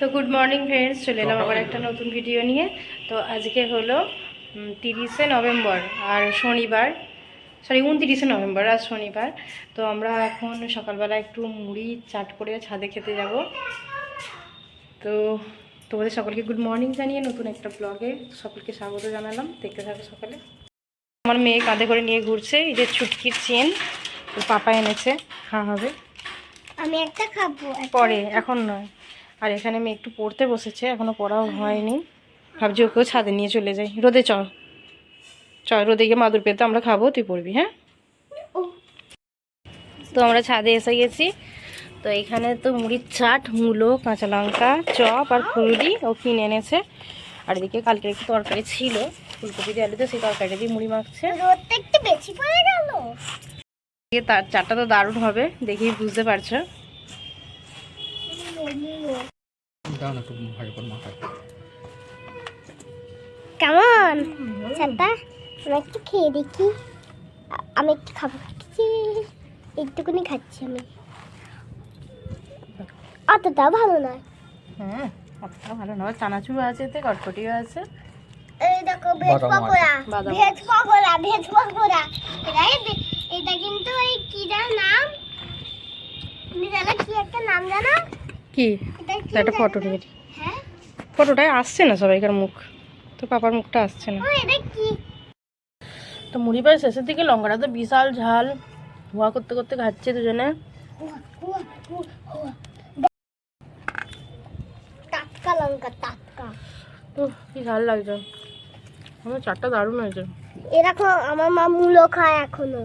তো good morning friends চলে এলাম আবার একটা নতুন ভিডিও নিয়ে। তো আজকে হলো তিরিশে নভেম্বর আর শনিবার। সরি উনতিরিশে নভেম্বর আর শনিবার। তো আমরা এখন সকালবেলা একটু মুড়ি চাট করে ছাদে খেতে যাব। তো তোমাদের সকলকে গুড মর্নিং জানিয়ে নতুন একটা ব্লগে সকলকে স্বাগত জানালাম। দেখতে থাকো সকালে। আমার মেয়ে কাঁধে করে নিয়ে ঘুরছে এই যে ছুটকির চেন। পাপা এনেছে খাওয়া হবে। আমি একটা খাব পরে এখন নয়। আর এখানে মেয়ে একটু পড়তে বসেছে এখনও পড়াও হয়নি। ভাবছি ওকেও ছাদে নিয়ে চলে যাই। রোদে চল। চল রোদে গিয়ে মাদুর পেতে আমরা খাব তুই পড়বি হ্যাঁ? তো আমরা ছাদে এসে গেছি। তো এখানে তো মুড়ির চাট মূলো কাঁচা লঙ্কা চপ আর ফুলুরি ও কিনে এনেছে। আর এদিকে কালকে একটু তরকারি ছিল ফুলকপি দিয়ে আলুতে সেই তরকারি দিয়ে মুড়ি মাখছে। রোদটা একটু বেশি পড়ে গেল। তার চাটটা তো দারুণ হবে দেখেই বুঝতে পারছ। দাও না একটু ভালো করে মাখায় কেমন? চাটা আমি একটু খেয়ে দেখি। আমি একটু খাব। দেখছি একটুখানি খাচ্ছি আমি। অতটা ভালো নয়। হ্যাঁ অতটা ভালো নয়। চানাচুর আছে এতে কটকটিও আছে। এই দেখো veg pakora. Veg pakora veg pakora. এটা এটা কিন্তু এই কি নাম? তুমি জানো কি একটা নাম জানো? কি কি? একটা ফটো নিয়ে হ্যাঁ ফটোটায় আসছে না সবাইকার মুখ। তো পাপার মুখটা আসছে না। তো মুড়ি পায়ের শেষের দিকে লঙ্কাটা তো বিশাল ঝাল। ধোয়া করতে করতে খাচ্ছে দুজনে। হুয়া, হুয়া, হুয়া, হুয়া। টাটকা লঙ্কা টাটকা। কি ঝাল লাগছে। আমার চারটা দারুণ হয়েছে। এরকম আমার মা মূলো খায় এখনও।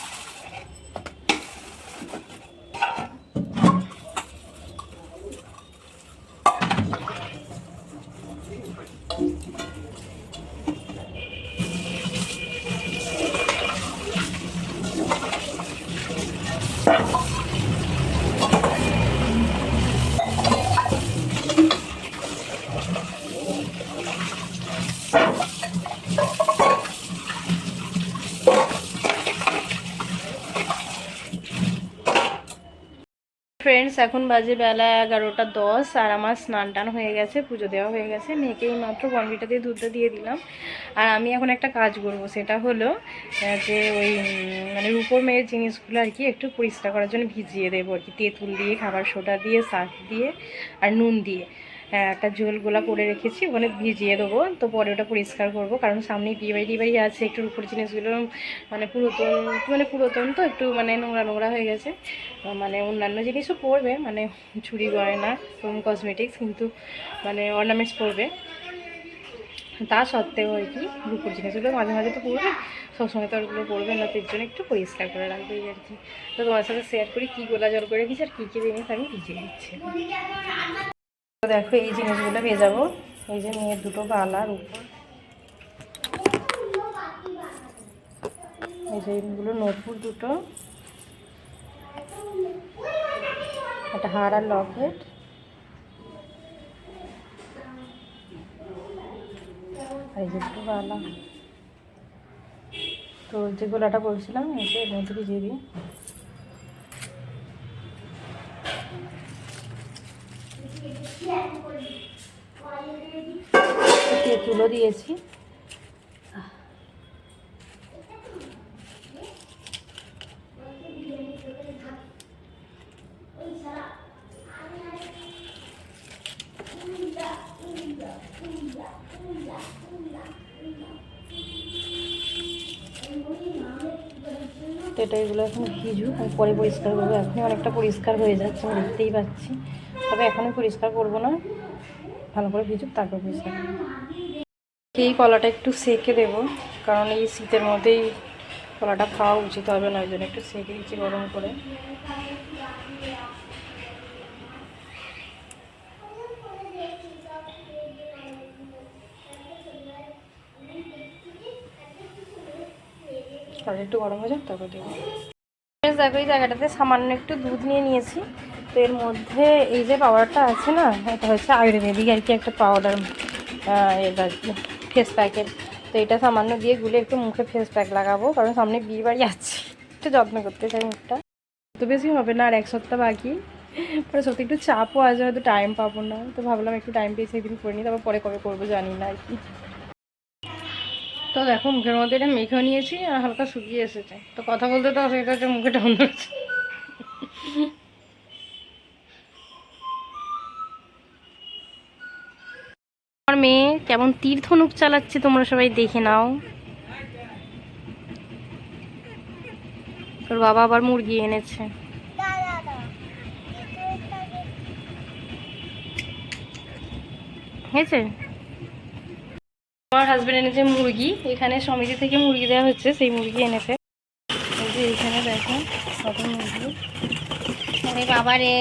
stuff. ফ্রেন্ডস এখন বাজে বেলা এগারোটা দশ আর আমার স্নান টান হয়ে গেছে, পুজো দেওয়া হয়ে গেছে। মেয়েকে এই মাত্র বনবিটা দিয়ে দুধটা দিয়ে দিলাম। আর আমি এখন একটা কাজ করব, সেটা হলো যে ওই মানে রূপোর মেয়ের জিনিসগুলো আর কি একটু পরিষ্কার করার জন্য ভিজিয়ে দেবো আর কি। তেঁতুল দিয়ে, খাবার সোডা দিয়ে, শাক দিয়ে আর নুন দিয়ে। একটা ঝোল গোলা করে রেখেছি, ওখানে ভিজিয়ে দেবো। তো পরে ওটা পরিষ্কার করব, কারণ সামনে বিয়ে বাড়ি বাড়ি আছে, একটু উপর জিনিসগুলো মানে পুরাতন মানে পুরাতন তো, একটু মানে নোংরা নোংরা হয়ে গেছে। মানে অন্যান্য জিনিসও পরবে মানে চুড়ি গয়না হোম কসমেটিক্স কিন্তু মানে অর্নামেন্টস পরবে। তা সত্ত্বেও আর কি, রূপোর জিনিসগুলো মাঝে মাঝে তো পড়বে সবসময় তো ওগুলো পড়বে না, তো এর জন্য একটু পরিষ্কার করে রাখবে আর কি। তো তোমার সাথে শেয়ার করি, কী গোলা জল করে রেখেছি আর কী কী জিনিস আমি ভিজিয়ে দিচ্ছি। দেখো এই জিনিসগুলো ভেজাবো। এই যে মেয়ের দুটো বালার উপর। এই যে এইগুলো নোটপুর দুটো। একটা হার আর লকেট। এই যে দুটো বালা। তো যে গোলাটা বলছিলাম, এই যে মধ্যে ভিজিয়ে দিই। তেঁতুলও দিয়েছি। এটা এগুলো এখন আমি পরে পরিষ্কার করব। এখনই অনেকটা পরিষ্কার হয়ে যাচ্ছে আমি দেখতেই পাচ্ছি। তবে এখনই পরিষ্কার করব না। ভালো করে ভিজুক, তারপর পরিষ্কার এই কলাটা একটু সেকে দেবো, কারণ এই শীতের মধ্যেই কলাটা খাওয়া উচিত হবে না, ওই জন্য একটু সেকে দিচ্ছি গরম করে। একটু গরম হয়ে যাক, তারপর দেবো। দেখো, এই জায়গাটাতে সামান্য একটু দুধ নিয়ে নিয়েছি। এর মধ্যে এই যে পাউডারটা আছে না, এটা হচ্ছে আয়ুর্বেদিক আর কি একটা পাউডার ফেস প্যাকের তো এটা সামান্য দিয়ে গুলে একটু মুখে ফেস প্যাক লাগাবো, কারণ সামনে বিয়ে বাড়ি আছে। একটু যত্ন করতে চাই মুখটা। তো বেশি হবে না আর এক সপ্তাহ বাকি। পরে সত্যি একটু চাপও আছে, হয়তো টাইম পাবো না। তো ভাবলাম একটু টাইম পেয়ে সেদিন করে নিই, তারপর পরে কবে করব জানি না আর কি। তো দেখো, মুখের মধ্যে এটা মেখেও নিয়েছি আর হালকা শুকিয়ে এসেছে। তো কথা বলতে তো অসুবিধা হচ্ছে মুখে টান ধরছে আমার মেয়ে কেমন তীর্থনুক চালাচ্ছে তোমরা সবাই দেখে নাও। তোর বাবা আবার মুরগি এনেছে। হয়েছে? আমার হাজবেন্ড এনেছে মুরগি। এখানে সমিতি থেকে মুরগি দেওয়া হচ্ছে, সেই মুরগি এনেছে। যে এখানে দেখো, কত মুরগি। আরে বাবা রে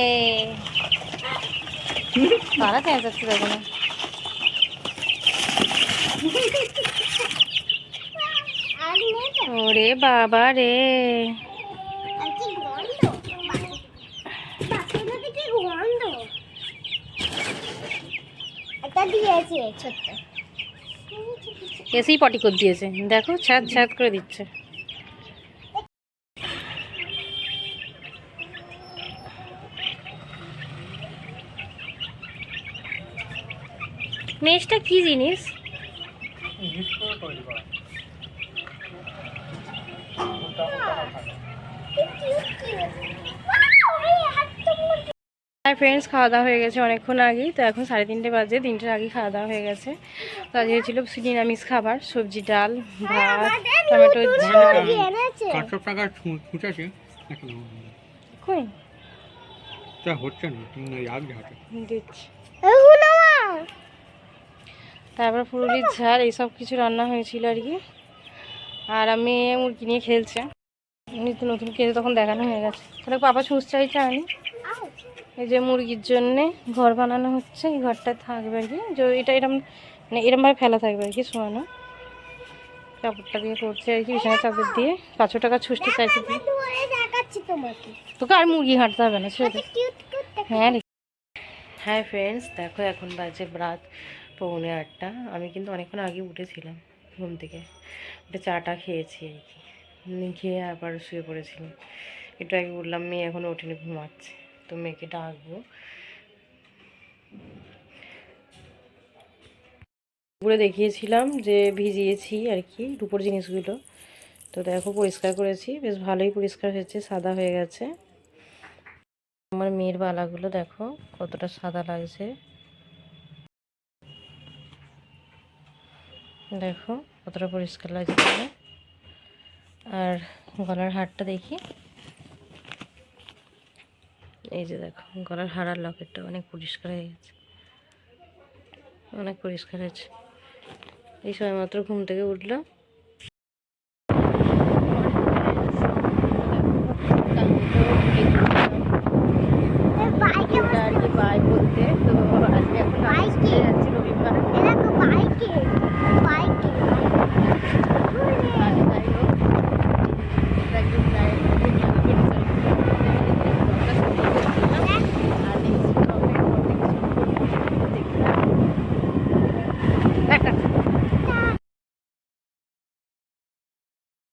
তারা চেঁচাচ্ছে দেখো না। ওরে বাবা রে। এসেই পটি করে দিয়েছে। দেখো ছ্যাদ ছ্যাদ করে দিচ্ছে। মেজটা কি জিনিস? আর ফ্রেন্ডস খাওয়া দাওয়া হয়ে গেছে অনেকক্ষণ আগেই। তো এখন সাড়ে তিনটে বাজে তিনটের আগেই খাওয়া দাওয়া হয়ে গেছে। তো আজকে ছিল নিরামিষ খাবার সবজি ডাল ভাত টমেটো কই? তা হচ্ছে না তুমি আগ ঘাটে দিচ্ছি এগুলো মা তারপর পুরুলির ঝাল এইসব কিছু রান্না হয়েছিল আর কি। আর আমি মুরগি নিয়ে খেলছে। নিত্য নতুন খেলে তখন দেখানো হয়ে গেছে। তাহলে পাপা ছুঁচ চাইছে আমি। এই যে মুরগির জন্যে ঘর বানানো হচ্ছে এই ঘরটা থাকবে আর কি। যে এটা এরম মানে এরমভাবে ফেলা থাকবে আর কি শোয়ানো। কাপড়টা দিয়ে করছে আর কি বিছানা চাদর দিয়ে। পাঁচশো টাকা ছুঁচতে চাইছে। তোকে আর মুরগি হাঁটতে হবে না কিউট হ্যাঁ রে হ্যাঁ ফ্রেন্ডস দেখো এখন বাজে রাত। পৌনে আটটা আমি কিন্তু অনেকক্ষণ আগে উঠেছিলাম ঘুম থেকে। উঠে চাটা খেয়েছি আর কি। খেয়ে আবার শুয়ে পড়েছিলাম। একটু আগে উঠলাম মেয়ে এখন ওঠেনি, ঘুমাচ্ছে। তো মেয়েকে ডাকবো। পুরো দেখিয়েছিলাম যে ভিজিয়েছি আর কি দুপুর জিনিসগুলো। তো দেখো, পরিষ্কার করেছি। বেশ ভালোই পরিষ্কার হয়েছে, সাদা হয়ে গেছে। আমার মেয়ের বালাগুলো দেখো, কতটা সাদা লাগছে। দেখো কতটা পরিষ্কার লাগছে। আর গলার হারটা দেখি। এই যে দেখো, গলার হার আর লকেটটা অনেক পরিষ্কার হয়ে গেছে। অনেক পরিষ্কার হয়েছে। এই সময় মাত্র ঘুম থেকে উঠলাম।